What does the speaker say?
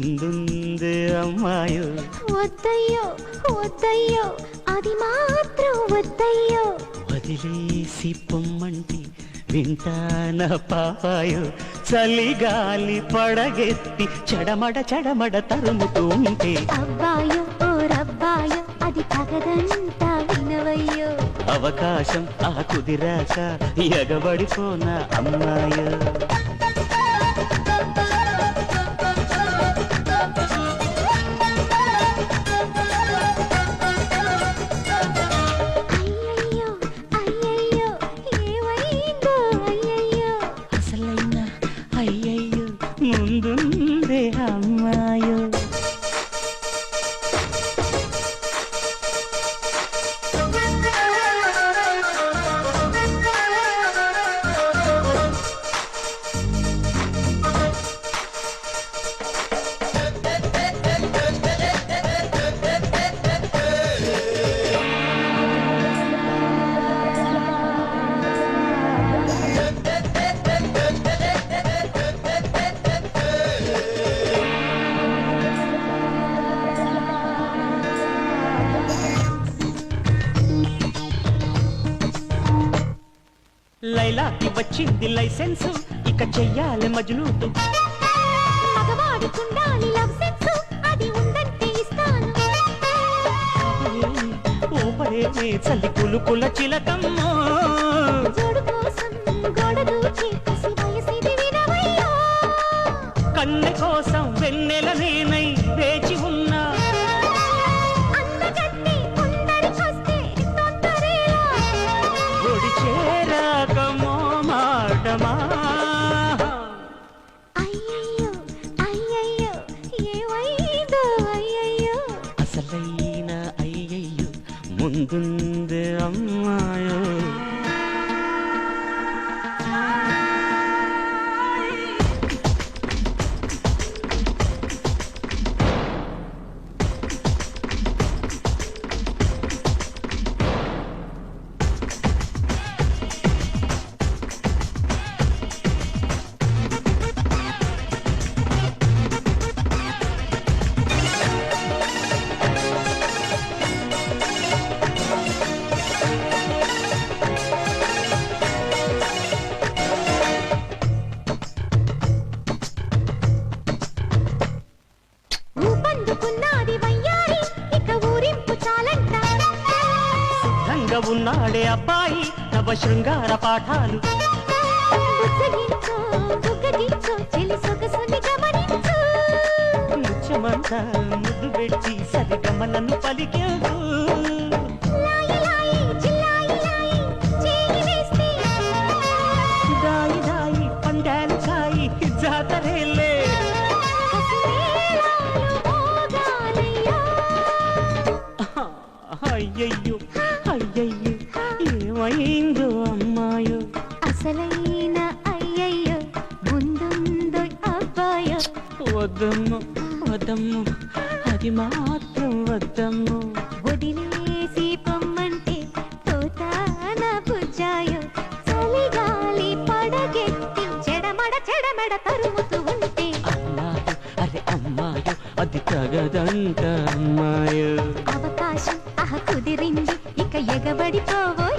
ముందుంది అమ్మాయో? వద్దయ్యో వద్దయ్యో అది మాత్రం వద్దయ్యో. వదిలేసి పొమ్మంటి వింటాన పాపాయో? చలిగాలి పడగెత్తి చెడమడ చెడమడ తరుముతూ ఉంటే? అబ్బాయో ఓ రబ్బాయో అది తగదంతా వినవయ్యో. అవకాశం ఆ కుదిరాక ఎగబడిపోన అమ్మాయో. లైలాకి వచ్చింది లైసెన్సు ఇక చెయ్యాలి ఇస్తాను ఊపరే చల్లి కులుకుల చిలకమ్మో ముందుంది అమ్మాయో. సిద్ధంగా ఉన్నాడే అబ్బాయి నవ శృంగార పాఠాలు ఏమైందో అమ్మాయో? అసలైన అయ్యయ్యో ముందుందో అబ్బాయో? వద్దమ్ము వద్దమ్ము అది మాత్రం వద్దమ్ము. వదిలేసి పొమ్మంటే పోతాన బుజ్జాయో. చలిగాలి పడగెత్తి చెడమడ చెడమడ తరుముతూ ఉంటే. అమ్మాయో అరే అమ్మాయో అది తగదంట అమ్మాయో. అవకాశం అహ కుదిరింది ఇక ఎగబడిపోవోయ్